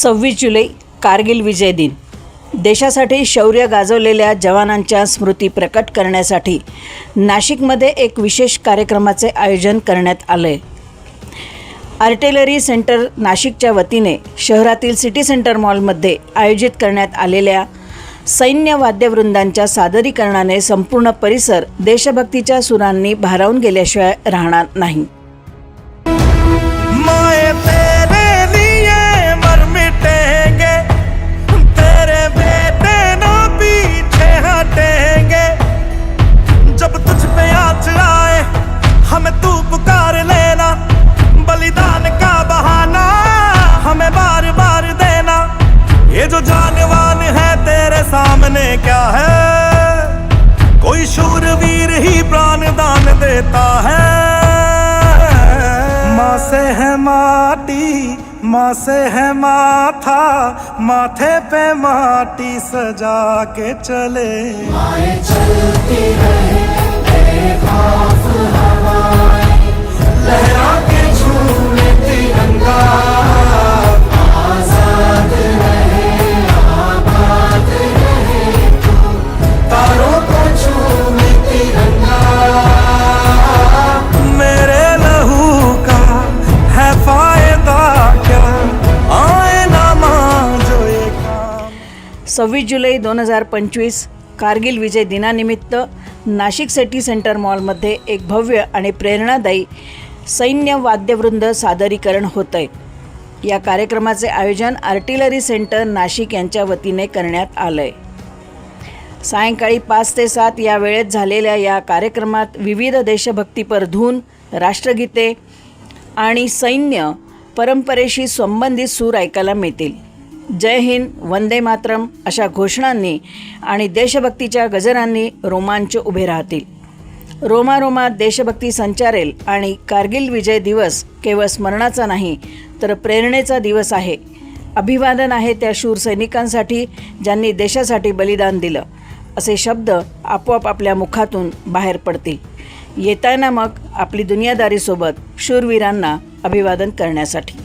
सव्वीस जुलै कारगिल विजय दिन. देशासाठी शौर्य गाजवलेल्या जवानांच्या स्मृती प्रकट करण्यासाठी नाशिकमध्ये एक विशेष कार्यक्रमाचे आयोजन करण्यात आलं आहे आर्टिलरी सेंटर नाशिकच्या वतीने शहरातील सिटी सेंटर मॉलमध्ये आयोजित करण्यात आलेल्या सैन्य वाद्यवृंदांच्या सादरीकरणाने संपूर्ण परिसर देशभक्तीच्या सुरांनी भारावून गेल्याशिवाय राहणार नाही. क्या है? कोई शूरवीर ही प्राण दान देता है। माँ से है माटी माँ से है माथा माथे पे माटी सजा के चले। सव्वीस जुलै दोन हजार पंचवीस कारगिल विजय दिनानिमित्त नाशिक सिटी सेंटर मॉलमध्ये एक भव्य आणि प्रेरणादायी सैन्य वाद्यवृंद सादरीकरण होत आहे या कार्यक्रमाचे आयोजन आर्टिलरी सेंटर नाशिक यांच्या वतीने करण्यात आलं आहे सायंकाळी पाच ते सात या वेळेत झालेल्या या कार्यक्रमात विविध देशभक्तीपर धून राष्ट्रगीते आणि सैन्य परंपरेशी संबंधित सूर ऐकायला मिळतील. जय हिंद वंदे मातरम अशा घोषणांनी आणि देशभक्तीच्या गजरांनी रोमांच उभे राहतील. रोमारोमात देशभक्ती संचारेल आणि कारगिल विजय दिवस केवळ स्मरणाचा नाही तर प्रेरणेचा दिवस आहे. अभिवादन आहे त्या शूर सैनिकांसाठी ज्यांनी देशासाठी बलिदान दिलं. असे शब्द आपोआप आपल्या मुखातून बाहेर पडतील. येताना मग आपली दुनियादारीसोबत शूरवीरांना अभिवादन करण्यासाठी.